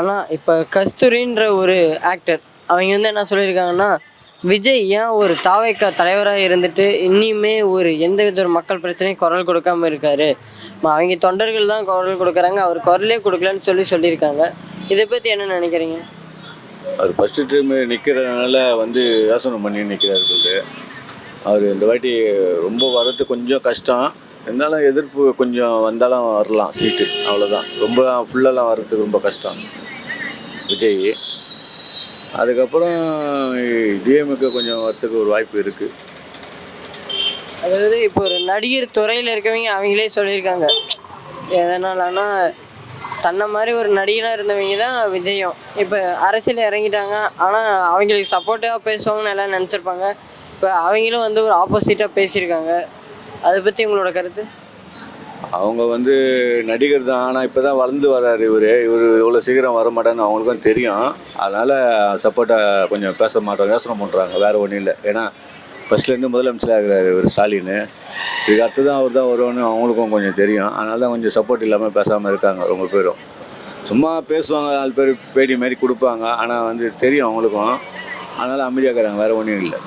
ஆனால் இப்போ கஸ்தூரின்ற ஒரு ஆக்டர் அவங்க வந்து என்ன சொல்லியிருக்காங்கன்னா விஜய் ஏன் ஒரு தாவைக்கா தலைவராக இருந்துட்டு இன்னியுமே ஒரு எந்த வித ஒரு மக்கள் பிரச்சனையும் குரல் கொடுக்காம இருக்காரு? அவங்க தொண்டர்கள் தான் குரல் கொடுக்குறாங்க அவர் குரலே கொடுக்கலன்னு சொல்லி சொல்லியிருக்காங்க. இதை பற்றி என்ன நினைக்கிறீங்க? அவர் ஃபஸ்ட்டு டைம் நிற்கிறதுனால வந்து யோசனை பண்ணி நிற்கிறாரு அவர் இந்த வாட்டி ரொம்ப வர்றது கொஞ்சம் கஷ்டம். இருந்தாலும் எதிர்ப்பு கொஞ்சம் வந்தாலும் வரலாம் சீட்டு. அவ்வளோதான் ரொம்ப ஃபுல்லெல்லாம் வர்றதுக்கு ரொம்ப கஷ்டம். விஜய். அதுக்கப்புறம் டிஎம்க்கு கொஞ்சம் வரத்துக்கு ஒரு வாய்ப்பு இருக்குது அதாவது இப்போ ஒரு நடிகர் துறையில் இருக்கவங்க அவங்களே சொல்லியிருக்காங்க. எதனாலன்னா தன்னை மாதிரி ஒரு நடிகராக இருந்தவங்க தான் விஜயம். இப்போ அரசியல் இறங்கிட்டாங்க. ஆனால் அவங்களுக்கு சப்போர்ட்டிவாக பேசுவாங்கன்னு எல்லாம் நினச்சிருப்பாங்க. இப்போ அவங்களும் வந்து ஒரு ஆப்போசிட்டாக பேசியிருக்காங்க. அதை பற்றி உங்களோட கருத்து? அவங்க வந்து நடிகர் தான் ஆனால் இப்போ தான் வளர்ந்து வர்றாரு இவர். இவர் இவ்வளோ சீக்கிரம் வர மாட்டான்னு அவங்களுக்கும் தெரியும். அதனால் சப்போர்ட்டாக கொஞ்சம் பேச மாட்டோம் யோசனை பண்ணுறாங்க வேறு ஒன்றும் இல்லை. ஏன்னா ஃபஸ்ட்லேருந்து முதலமைச்சராக இருக்கிறார் இவர் ஸ்டாலின். இதுக்கு அடுத்து தான் அவர் தான் வருவோன்னு அவங்களுக்கும் கொஞ்சம் தெரியும். அதனால தான் கொஞ்சம் சப்போர்ட் இல்லாமல் பேசாமல் இருக்காங்க ரொம்ப பேரும். சும்மா பேசுவாங்க நாலு பேர் பேடி மாதிரி கொடுப்பாங்க ஆனால் வந்து தெரியும் அவங்களுக்கும். அதனால் அமைதியாக இருக்கிறாங்க வேறு ஒன்றும் இல்லை.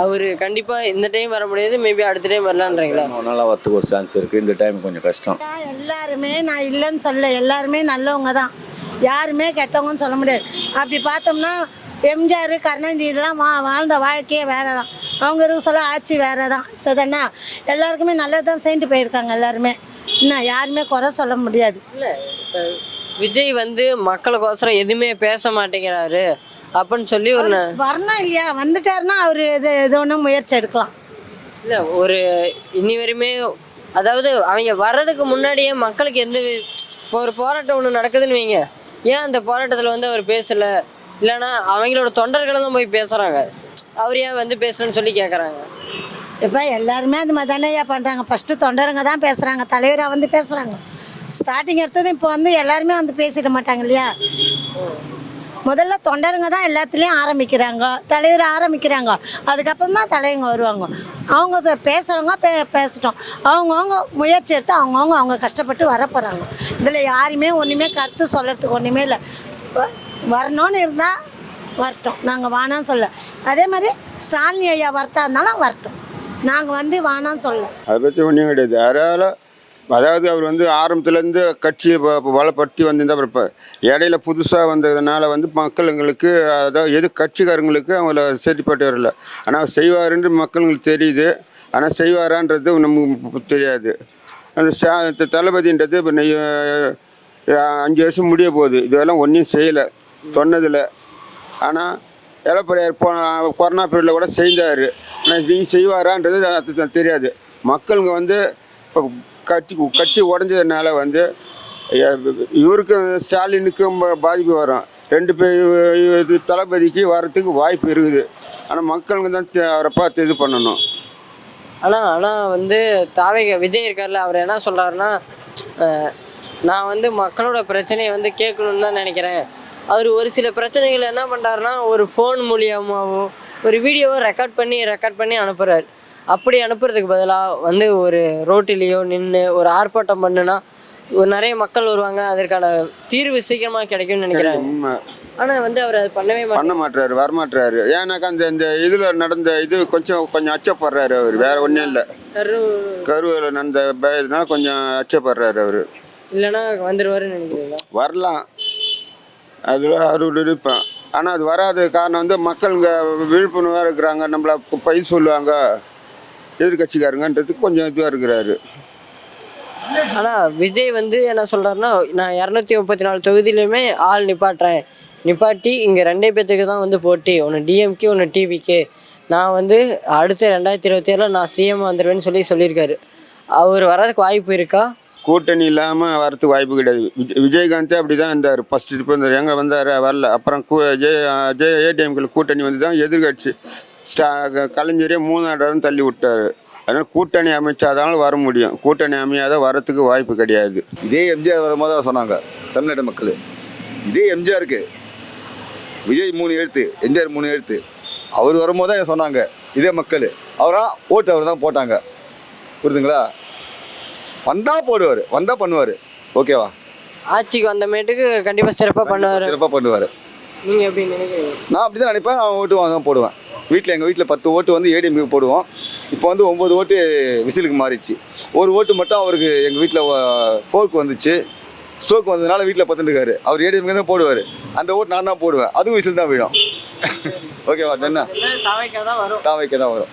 அவர் கண்டிப்பாக இந்த டைம் வர முடியாது மேபி அடுத்த டைம் வரலான்றீங்களா நாளாக வரத்துக்கு ஒரு சான்ஸ் இருக்குது இந்த டைம் கொஞ்சம் கஷ்டம். எல்லாருமே நான் இல்லைன்னு சொல்ல எல்லாருமே நல்லவங்க தான். யாருமே கெட்டவங்கன்னு சொல்ல முடியாது. அப்படி பார்த்தோம்னா எம்ஜிஆர் கருணாநிதி இதெல்லாம் வா வாழ்ந்த வாழ்க்கையே வேற தான் அவங்க இருக்க சொல்ல ஆட்சி வேற தான் சரிதானா? எல்லாருக்குமே நல்லது தான் செஞ்சுட்டு போயிருக்காங்க எல்லாருமே. இன்னும் யாருமே குறை சொல்ல முடியாது. இல்லை விஜய் வந்து மக்களுக்கோசரம் எதுவுமே பேச மாட்டேங்கிறாரு. அப்படின்னு சொல்லி ஒரு வரணும் இல்லையா? வந்துட்டாருன்னா அவர் இது எது ஒன்றும் முயற்சி எடுக்கலாம். இல்லை ஒரு இனி வரையுமே அதாவது அவங்க வர்றதுக்கு முன்னாடியே மக்களுக்கு எந்த இப்போ ஒரு போராட்டம் ஒன்று நடக்குதுன்னு வைங்க. ஏன் அந்த போராட்டத்தில் வந்து அவர் பேசலை? இல்லைன்னா அவங்களோட தொண்டர்களை தான் போய் பேசுகிறாங்க அவர் ஏன் வந்து பேசலன்னு சொல்லி கேட்குறாங்க இப்போ எல்லாருமே அந்த மாதிரி தானே பண்ணுறாங்க ஃபஸ்ட்டு தொண்டருங்க தான் பேசுகிறாங்க தலைவராக வந்து பேசுகிறாங்க ஸ்டார்டிங் எடுத்தது இப்போ வந்து எல்லாருமே வந்து பேசிட மாட்டாங்க இல்லையா? முதல்ல தொண்டருங்க தான் எல்லாத்துலேயும் ஆரம்பிக்கிறாங்க. தலைவர் ஆரம்பிக்கிறாங்க. அதுக்கப்புறம் தான் தலைவங்க வருவாங்க. அவங்க பேசுகிறவங்க பே பேசட்டும். அவங்கவுங்க முயற்சி எடுத்து அவங்கவுங்க அவங்க கஷ்டப்பட்டு வர போகிறாங்க இதில் யாருமே ஒன்றுமே கருத்து சொல்கிறதுக்கு ஒன்றுமே இல்லை. வ- வரணும்னு இருந்தால் வரட்டும். நாங்கள் வானான்னு சொல்ல. அதே மாதிரி ஸ்டாலினி ஐயா வரத்தா இருந்தாலும் வரட்டும். நாங்கள் வந்து வானான்னு சொல்ல. அதை பற்றி ஒன்றும் கிடையாது. யாரால அதாவது அவர் வந்து ஆரம்பத்துலேருந்து கட்சியை ப- ப- பலப்படுத்தி வந்திருந்தா அப்புறம் இப்போ. இடையில புதுசாக வந்ததுனால வந்து மக்களுங்களுக்கு அதாவது எது கட்சிக்காரங்களுக்கு அவங்கள சரிப்பட்டு வரல. ஆனால் செய்வாருன்ற மக்களுங்களுக்கு தெரியுது. ஆனால் செய்வாரான்றது நமக்கு தெரியாது. அந்த சா தளபதின்றது இப்போ நெய்- அஞ்சு வருஷம் முடிய போகுது. இதெல்லாம் ஒன்றும் செய்யலை. சொன்னதில் ஆனால் எடப்பாடியார் போன கொரோனா பீரியடில் கூட செய்தார். ஆனால் நீ செய்வாரான்றது தெரியாது. மக்களுங்க வந்து இப்போ கட்சி கட்சி உடஞ்சதுனால வந்து இவருக்கும் ஸ்டாலினுக்கும் பாதிப்பு வரும். ரெண்டு பேர் இது தளபதிக்கு வரத்துக்கு வாய்ப்பு இருக்குது. ஆனால் மக்களுக்கு தான் அவரை பார்த்து இது பண்ணணும். ஆனால் ஆனால் வந்து தாவேக விஜய் இருக்கார்ல அவர் என்ன சொல்கிறாருன்னா நான் வந்து மக்களோட பிரச்சனையை வந்து கேட்கணுன்னு தான் நினைக்கிறேன். அவர் ஒரு சில பிரச்சனைகள் என்ன பண்ணுறாருன்னா ஒரு ஃபோன் மூலியமாகவும் ஒரு வீடியோவை ரெக்கார்ட் பண்ணி ரெக்கார்ட் பண்ணி அனுப்புகிறாரு அப்படி அனுப்புறதுக்கு பதிலாக வந்து ஒரு ரோட்டிலேயோ நின்று ஒரு ஆர்ப்பாட்டம் பண்ணுனா ஒரு நிறைய மக்கள் வருவாங்க. அதற்கான தீர்வு சீக்கிரமாக கிடைக்கும்னு நினைக்கிறாங்க உண்மை. ஆனால் வந்து அவர் அது பண்ணவே பண்ண மாட்டாரு வரமாட்டாரு ஏன்னாக்கா அந்த இந்த இதில் நடந்த இது கொஞ்சம் கொஞ்சம் அச்சப்படுறாரு அவர். வேற ஒன்றும் இல்லை. கரு கருவில் நடந்த பயத்தினால கொஞ்சம் அச்சப்படுறாரு அவர். இல்லைன்னா வந்துடுவாருன்னு நினைக்கிறீங்களா? வரலாம். அது அவரோட விருப்பம். ஆனால் அது வராத காரணம் வந்து மக்கள் இங்கே விழிப்புணர்வாக இருக்கிறாங்க. நம்மள பயிர் சொல்லுவாங்க. எதிர்கட்சிக்காரங்கன்றதுக்கு கொஞ்சம் இதுவாக இருக்கிறாரு. ஆனால் விஜய் வந்து என்ன சொல்கிறாருன்னா நான் இரநூத்தி முப்பத்தி நாலு தொகுதியிலுமே ஆள் நிப்பாட்டுறேன். நிப்பாட்டி இங்கே ரெண்டே பேத்துக்கு தான் வந்து போட்டி. ஒன்று டிஎம்கே ஒன்று டிவிகே நான் வந்து அடுத்த ரெண்டாயிரத்தி இருபத்தி ஏழில் நான் சிஎம் வந்துடுவேன்னு சொல்லி சொல்லியிருக்காரு. அவர் வர்றதுக்கு வாய்ப்பு இருக்கா? கூட்டணி இல்லாமல் வரதுக்கு வாய்ப்பு கிடையாது. விஜய் விஜயகாந்தே அப்படி தான் இருந்தார். ஃபஸ்ட்டு இப்போ இந்த எங்கே வந்தார் வரல. அப்புறம் கூ ஜெய ஜெய ஏடிஎம்கள் கூட்டணி வந்து தான் எதிர்கட்சி. ஸ்டா கலைஞரே இடம் தள்ளி விட்டார். அதனால் கூட்டணி அமைச்சாதான் வர முடியும். கூட்டணி அமையாத வரத்துக்கு வாய்ப்பு கிடையாது. இதே எம்ஜிஆர் வரும்போது தான் சொன்னாங்க தமிழ்நாட்டு மக்கள். இதே எம்ஜிஆருக்கு. விஜய் மூணு எழுத்து எம்ஜிஆர் மூணு எழுத்து. அவர் வரும்போது தான் சொன்னாங்க இதே மக்கள். அவரா ஓட்டு அவர் தான் போட்டாங்க. புரியுதுங்களா? வந்தால் போடுவார் வந்தால் பண்ணுவார். ஓகேவா ஆட்சிக்கு வந்தமேட்டுக்கு கண்டிப்பாக சிறப்பாக பண்ணுவார். சிறப்பாக பண்ணுவார். நீங்கள் எப்படி நினைக்கிறீங்க? நான் அப்படி தான் நினைப்பேன் அவன் ஓட்டு வாங்க போடுவேன். வீட்டில் எங்கள் வீட்டில் பத்து ஓட்டு வந்து ஏடிஎம்க்கு போடுவோம். இப்போ வந்து ஒம்பது ஓட்டு விசிலுக்கு மாறிச்சு ஒரு ஓட்டு மட்டும் அவருக்கு எங்கள் வீட்டில் ஃபோர்க் வந்துச்சு. ஸ்ட்ரோக் வந்ததுனால வீட்டில் பத்துட்டுருக்காரு. அவர் ஏடிஎம்க்கு தான் போடுவார். அந்த ஓட்டு நான் தான் போடுவேன். அதுவும் விசில் தான் விடும் ஓகேவா என்ன? தான் வரும் தாவைக்க தான் வரும்.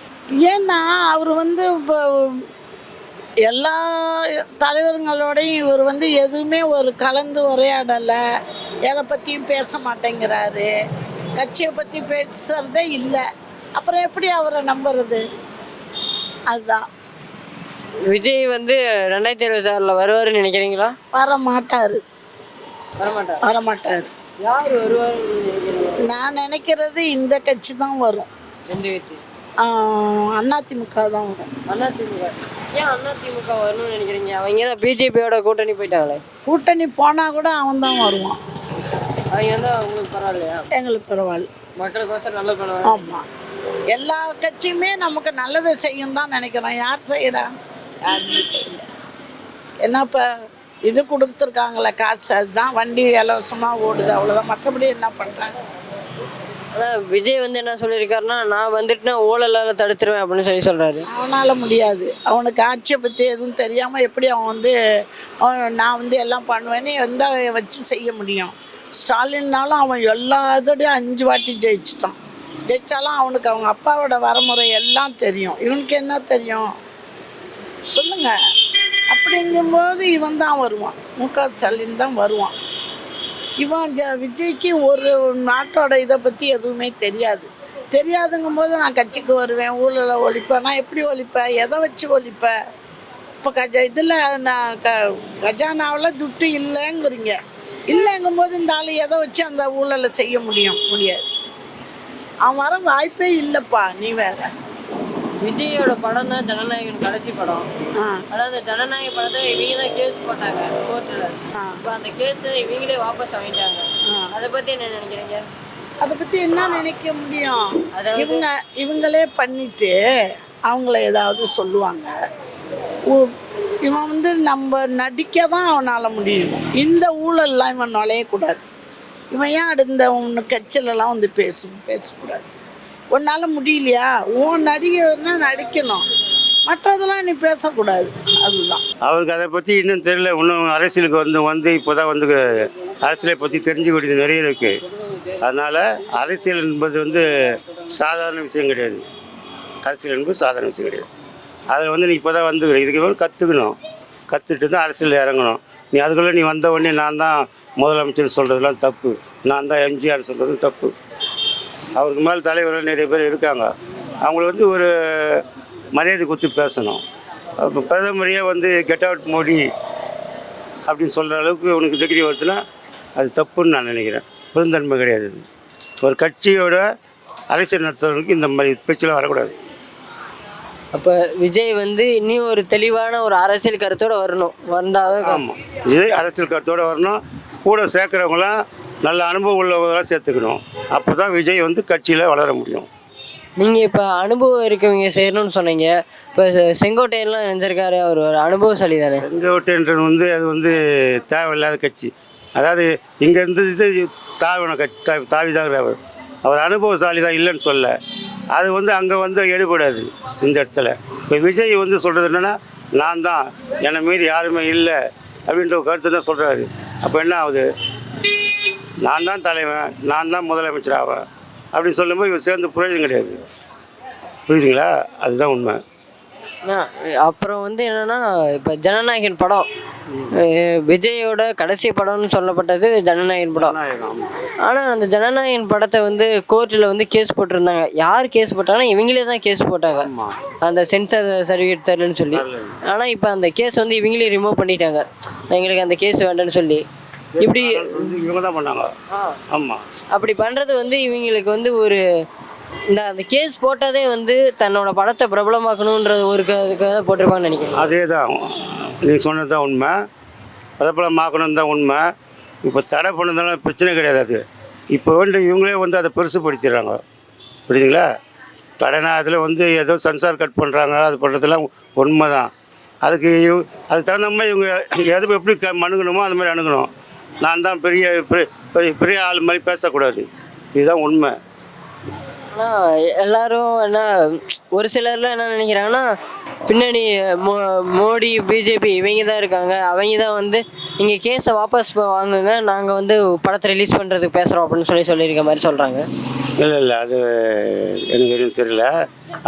ஏன்னா அவர் வந்து இப்போ எல்லா தலைவர்களோடையும் இவர் வந்து எதுவுமே ஒரு கலந்து உரையாடலை. எதை பற்றியும் பேச மாட்டேங்கிறாரு. கட்சியை பற்றி பேசுகிறதே இல்லை. அப்புறம் எப்படி அவரை நம்புறது? அதுதான். விஜய் வந்து ரெண்டாயிரத்தி இருபத்தி ஆறில் வருவாருன்னு நினைக்கிறீங்களா? வர மாட்டார் வரமாட்டார். வர மாட்டார் யார் நினைக்கிறீங்க நான் நினைக்கிறது இந்த கட்சி தான் வரும். எந்த ஆஹ் அதிமுக தான் வரும். அதிமுக ஏன் அதிமுக வரணும்னு நினைக்கிறீங்க? அவங்க தான் பிஜேபியோட கூட்டணி போயிட்டாங்களே. கூட்டணி போனால் கூட அவன் தான் வருவான். அவங்க வந்து உங்களுக்கு பரவாயில்லையா? எங்களுக்கு பரவாயில்ல. மக்களுக்கோசரம் நல்லது பண்ணுவாங்க. ஆமாம் எல்லா கட்சியுமே நமக்கு நல்லதை செய்யும் தான் நினைக்கிறோம். யார் செய்கிறா யாருமே செய்யல. என்ன இப்போ இது கொடுத்துருக்காங்களே காசு அதுதான் வண்டி இலவசமாக ஓடுது அவ்வளோதான் மற்றபடி என்ன பண்ணுறாங்க ஆனால் விஜய் வந்து என்ன சொல்லியிருக்காருன்னா நான் வந்துட்டுனா ஊழலால் தடுத்துருவேன் அப்படின்னு சொல்லி சொல்கிறாரு அவனால் முடியாது. அவனுக்கு ஆட்சியை பற்றி எதுவும் தெரியாமல் எப்படி அவன் வந்து அவன் நான் வந்து எல்லாம் பண்ணுவேன்னு எந்த வச்சு செய்ய முடியும். ஸ்டாலின்னாலும் அவன் எல்லா இதோடையும் அஞ்சு வாட்டி ஜெயிச்சிட்டான். ஜெயிச்சாலும் அவனுக்கு அவங்க அப்பாவோட வரமுறை எல்லாம் தெரியும். இவனுக்கு என்ன தெரியும்? சொல்லுங்கள் அப்படிங்கும்போது இவன் தான் வருவான். மு க ஸ்டாலின் தான் வருவான். இவன் ஜ விஜய்க்கு ஒரு நாட்டோட இதை பற்றி எதுவுமே தெரியாது. தெரியாதுங்கும் போது நான் கட்சிக்கு வருவேன் ஊழலை ஒழிப்பேன். நான் எப்படி ஒழிப்பேன்? எதை வச்சு ஒழிப்பேன்? இப்போ கஜ இதில் நான் க கஜானாவில் துட்டு இல்லைங்கிறீங்க. இல்லைங்கும் போது இந்த ஆள் எதை வச்சு அந்த ஊழலை செய்ய முடியும் முடியாது. அவன் வர வாய்ப்பே இல்லைப்பா நீ வேற. விஜயோட படம் தான் ஜனநாயகன் கடைசி படம். ஆனால் அந்த ஜனநாயக படத்தை இவங்க தான் கேஸ் போட்டாங்க கோர்ட்டில். இப்போ அந்த கேஸை இவங்களே வாபஸ் வாங்கிட்டாங்க. அதை பற்றி என்ன நினைக்கிறீங்க? அதை பற்றி என்ன நினைக்க முடியும்? இவங்க இவங்களே பண்ணிட்டு அவங்கள ஏதாவது சொல்லுவாங்க. இவன் வந்து நம்ம நடிக்க தான் அவனால் முடியும். இந்த ஊழல்லாம் இவன் நுழையக்கூடாது இவன் ஏன் அடுத்த ஒன்று கட்சியிலலாம் வந்து பேசும் பேசக்கூடாது. உன்னால் முடியலையா? உன் நடிகர்னா நடிக்கணும். மற்றதெல்லாம் நீ பேசக்கூடாது. அதுதான். அவருக்கு அதை பற்றி இன்னும் தெரியல. இன்னும் அரசியலுக்கு வந்து வந்து இப்போ தான் வந்து அரசியலை பற்றி தெரிஞ்சுக்கூடியது நிறைய இருக்குது அதனால் அரசியல் என்பது வந்து சாதாரண விஷயம் கிடையாது. அரசியல் என்பது சாதாரண விஷயம் கிடையாது. அதில் வந்து நீ இப்போ தான் வந்து இதுக்கு மேலே கற்றுக்கணும் கற்றுட்டு தான் அரசியல் இறங்கணும். நீ அதுக்குள்ளே நீ வந்த உடனே நான் தான் முதலமைச்சர் சொல்கிறதுலாம் தப்பு. நான் தான் எம்ஜிஆர் சொல்கிறதும் தப்பு. அவருக்கு மேலே தலைவர்கள் நிறைய பேர் இருக்காங்க. அவங்கள வந்து ஒரு மரியாதை கொடுத்து பேசணும். அப்போ பிரதமரையே வந்து கெட் அவுட் மோடி அப்படின்னு சொல்கிற அளவுக்கு உனக்கு தைரியம் வருதுன்னா அது தப்புன்னு நான் நினைக்கிறேன். பெருந்தன்மை கிடையாது ஒரு கட்சியோட அரசியல் நடத்துறவங்களுக்கு இந்த மாதிரி பேச்செல்லாம் வரக்கூடாது. அப்போ விஜய் வந்து இன்னும் ஒரு தெளிவான ஒரு அரசியல் கருத்தோட வரணும். வந்தால் ஆமாம் இது அரசியல் கருத்தோடு வரணும். கூட சேர்க்குறவங்களாம் நல்ல அனுபவம் உள்ளவங்களாம் சேர்த்துக்கணும். அப்போ தான் விஜய் வந்து கட்சியில் வளர முடியும். நீங்கள் இப்போ அனுபவம் இருக்கவங்க செய்யணும்னு சொன்னீங்க. இப்போ செ- செங்கோட்டையன்லாம் நினைச்சிருக்காரு. அவர் ஒரு அனுபவசாலி தானே செங்கோட்டைன்றது வந்து அது வந்து தேவையில்லாத கட்சி. அதாவது இங்கேருந்து இது தாவின கட்சி தா தாவிதாங்கிற அவர் அவர் அனுபவசாலி தான் இல்லைன்னு சொல்ல. அது வந்து அங்கே வந்து எடுபடாது இந்த இடத்துல. இப்போ விஜய் வந்து சொல்கிறது என்னென்னா நான் தான். என்னை மீறி யாருமே இல்லை. அப்படின்ற ஒரு கருத்து தான் சொல்கிறாரு அப்போ என்ன ஆகுது? நான் தான் தலைவன். நான் தான் முதலமைச்சர் ஆவேன். அப்படின்னு சொல்லும்போது இவர் சேர்ந்து பிரயோஜனம் கிடையாது. புரியுதுங்களா? அதுதான் உண்மை. அப்புறம் வந்து என்னன்னா இப்போ ஜனநாயகன் படம். விஜயோட கடைசி படம்னு சொல்லப்பட்டது ஜனநாயகன் படம். ஆனால் அந்த ஜனநாயகன் படத்தை வந்து கோர்ட்டில் வந்து கேஸ் போட்டிருந்தாங்க. யார் கேஸ் போட்டாங்கன்னா இவங்களே தான் கேஸ் போட்டாங்க. அந்த சென்சார் சர்டிஃபிகேட் தரலன்னு சொல்லி. ஆனால் இப்போ அந்த கேஸ் வந்து இவங்களே ரிமூவ் பண்ணிட்டாங்க. எங்களுக்கு அந்த கேஸ் வேண்டாம்னு சொல்லி. இப்படி இவங்க தான் பண்ணாங்க. ஆமாம் அப்படி பண்ணுறது வந்து இவங்களுக்கு வந்து ஒரு இந்த அந்த கேஸ் போட்டதே வந்து தன்னோட படத்தை பிரபலமாக்கணுன்றது ஒரு க- இதுக்காக போட்டிருப்பாங்கன்னு நினைக்கிறேன். அதே தான் நீ சொன்னது தான் உண்மை. பிரபலமாக்கணும் தான் உண்மை. இப்போ தடை பண்ணதெல்லாம் பிரச்சனை கிடையாது அது. இப்போ வந்து இவங்களே வந்து அதை பெருசுப்படுத்திடுறாங்க. புரியுதுங்களா? தடைனா அதில் வந்து ஏதோ சென்சார் கட் பண்ணுறாங்க அது பண்ணுறதுலாம் உண்மை தான் அதுக்கு இவ- அதுக்கு தகுந்த மாதிரி இவங்க எது எப்படி க அணுகணுமோ அது மாதிரி அணுகணும். நான் தான் பெரிய- பெரிய பெரிய ஆள் மாதிரி பேசக்கூடாது. இதுதான் உண்மை. ஆனால் எல்லாரும் என்ன ஒரு சிலர்லாம் என்ன நினைக்கிறாங்கன்னா பின்னாடி மோ மோடி பிஜேபி இவங்க தான் இருக்காங்க. அவங்க தான் வந்து நீங்கள் கேஸை வாபஸ் வாங்குங்க நாங்கள் வந்து படத்தை ரிலீஸ் பண்ணுறதுக்கு பேசுகிறோம் அப்படின்னு சொல்லி சொல்லியிருக்க மாதிரி சொல்கிறாங்க இல்லை இல்லை அது எனக்கு எதுவும் தெரியல.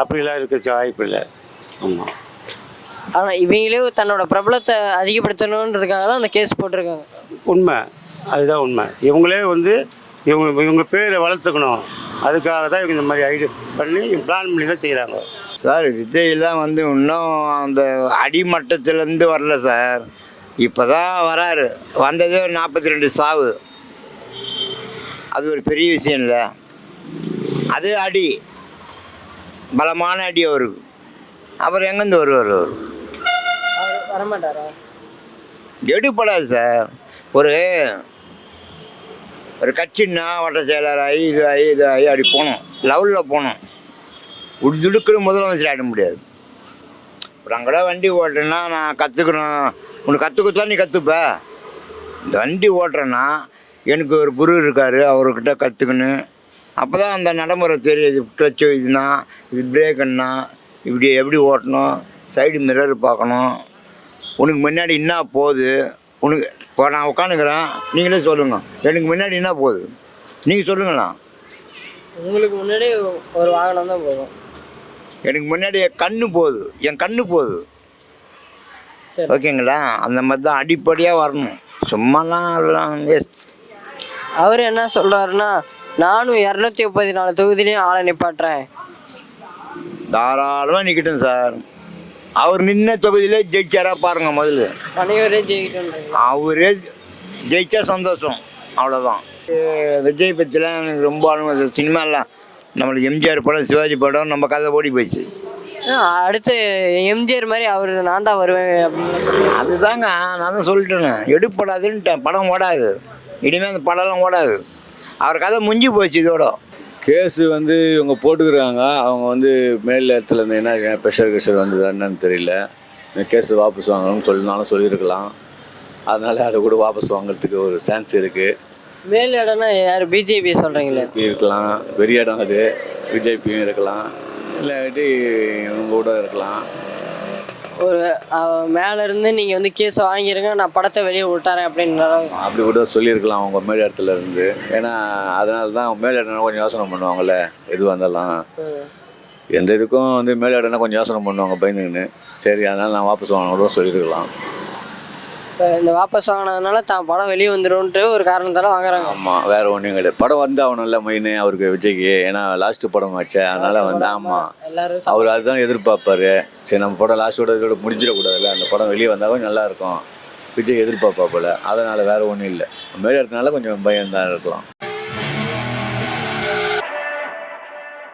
அப்படிலாம் இருக்க வாய்ப்பு இல்லை. ஆமாம் ஆனால் இவங்களே தன்னோட பிரபலத்தை அதிகப்படுத்தணுன்றதுக்காக தான் அந்த கேஸ் போட்டிருக்காங்க. உண்மை. அதுதான் உண்மை. இவங்களே வந்து இவங்க இவங்க பேரை வளர்த்துக்கணும். அதுக்காக தான் இவங்க இந்த மாதிரி ஐடியா பண்ணி பிளான் பண்ணி தான் செய்கிறாங்க சார் விஜய்லாம் வந்து இன்னும் அந்த அடிமட்டத்திலேருந்து வரல சார். இப்போ தான் வராரு. வந்ததே ஒரு நாற்பத்தி ரெண்டு சாவு. அது ஒரு பெரிய விஷயம் இல்லை. அது அடி. பலமான அடி அவருக்கு அப்புறம் எங்கேருந்து வருவார் அவர்? அவர் வரமாட்டாரா? எடுப்படாது சார். ஒரு ஒரு கட்சின்னா வட்ட செயலராகி இது ஆகி இது ஆகி அப்படி போகணும் லெவலில் போகணும் உடுதுடுக்குன்னு முதலமைச்சர் ஆகிட முடியாது. இப்போ நான் கூட வண்டி ஓட்டுறேன்னா நான் கற்றுக்கணும் உனக்கு கற்றுக்கத்தான் நீ கற்றுப்ப இந்த வண்டி ஓட்டுறேன்னா எனக்கு ஒரு குரு இருக்கார் அவர்கிட்ட கற்றுக்கணும் அப்போ தான் அந்த நடைமுறை தெரியுது. கிளச் இதுனா இது பிரேக்குன்னா இப்படி எப்படி ஓட்டணும்? சைடு மிரர் பார்க்கணும். உனக்கு முன்னாடி என்ன போகுது? உனக்கு இப்போ நான் உட்காந்துக்கிறேன் நீங்களே சொல்லுங்க. எனக்கு முன்னாடி என்ன போகுது? நீங்கள் சொல்லுங்களா உங்களுக்கு முன்னாடி ஒரு வாகனம் தான் போகும். எனக்கு முன்னாடி என் கண்ணு போகுது. என் கண்ணு போகுது. சரி. ஓகேங்களா? அந்த மாதிரி தான் அடிப்படையாக வரணும். சும்மாலாம் அதெல்லாம் வேஸ்ட் அவர் என்ன சொல்கிறாருன்னா நானும் இரநூத்தி முப்பத்தி நாலு தொகுதியிலையும் ஆளை நிப்பாட்டுறேன். தாராளமாக நிற்கட்டும் சார். அவர் நின்ன தொகுதியிலே ஜெயிச்சாரா பாருங்க முதல்ல. அனைவரே ஜெயிக்கணுன்றீங்க அவரே ஜெயிச்சா சந்தோஷம். அவ்வளோதான் விஜய் பற்றிலாம் எனக்கு ரொம்ப அனுபவம் சினிமாலாம் நம்மளுக்கு எம்ஜிஆர் படம் சிவாஜி படம் நம்ம கதை ஓடி போச்சு. அடுத்து எம்ஜிஆர் மாதிரி அவர் நான் தான் வருவேன் அப்படின்னு. அதுதாங்க நான் தான் சொல்லிட்டேனே. எடுப்படாதுன்ட்டேன். படம் ஓடாது. இனிமேல் அந்த படம்லாம் ஓடாது. அவர் கதை முடிஞ்சு போச்சு இதோட. கேஸு வந்து இவங்க போட்டுக்கிறாங்க. அவங்க வந்து மேல் இடத்துல இருந்து என்ன ப்ரெஷர் கெஷர் வந்ததா என்னன்னு தெரியல. இந்த கேஸு வாபஸ் வாங்கணும்னு சொல்லினாலும் சொல்லியிருக்கலாம். அதனால் அதை கூட வாபஸ் வாங்குறதுக்கு ஒரு சான்ஸ் இருக்குது மேல் இடம்னா யார் பிஜேபி சொல்கிறீங்களே இருக்கலாம். பெரிய இடம் அது. பிஜேபியும் இருக்கலாம். இல்லாட்டி இவங்க கூட இருக்கலாம். ஒரு மேலேருந்து மேல இருந்து நீங்கள் வந்து கேஸை வாங்கிருங்க நான் படத்தை வெளியே விட்டாரேன் அப்படின்னு அப்படி கூட சொல்லியிருக்கலாம் அவங்க மேல் இடத்துல இருந்து. ஏன்னா அதனால தான் மேல் இடம்னா கொஞ்சம் யோசனை பண்ணுவாங்கல்ல எது வந்தாலும் எந்த இதுக்கும் வந்து மேல் இடம்னா கொஞ்சம் யோசனை பண்ணுவாங்க பயந்துங்கன்னு சரி அதனால் நான் வாபஸ் வாங்க கூட சொல்லியிருக்கலாம். இப்போ இந்த வாபஸ் வாங்கினதுனால தான் படம் வெளியே வந்துடும்ன்ட்டு ஒரு காரணத்தால வாங்குறாங்க. ஆமாம் வேறு ஒன்றும் கிடையாது. படம் வந்து ஆகணும்ல மெயின் அவருக்கு விஜய்க்கு. ஏன்னா லாஸ்ட்டு படம் ஆச்சே அதனால் வந்து ஆமாம் எல்லாரும் அவர் அதுதான் எதிர்பார்ப்பாரு. சரி நம்ம படம் லாஸ்ட்டோட இதோட முடிஞ்சிடக்கூடாதுல்ல அந்த படம் வெளியே வந்தாலும் நல்லா இருக்கும். விஜய் எதிர்பார்ப்பாப்புல அதனால் வேறு ஒன்றும் இல்லை. மேல் இடத்துனால கொஞ்சம் பயம் தான் இருக்கலாம்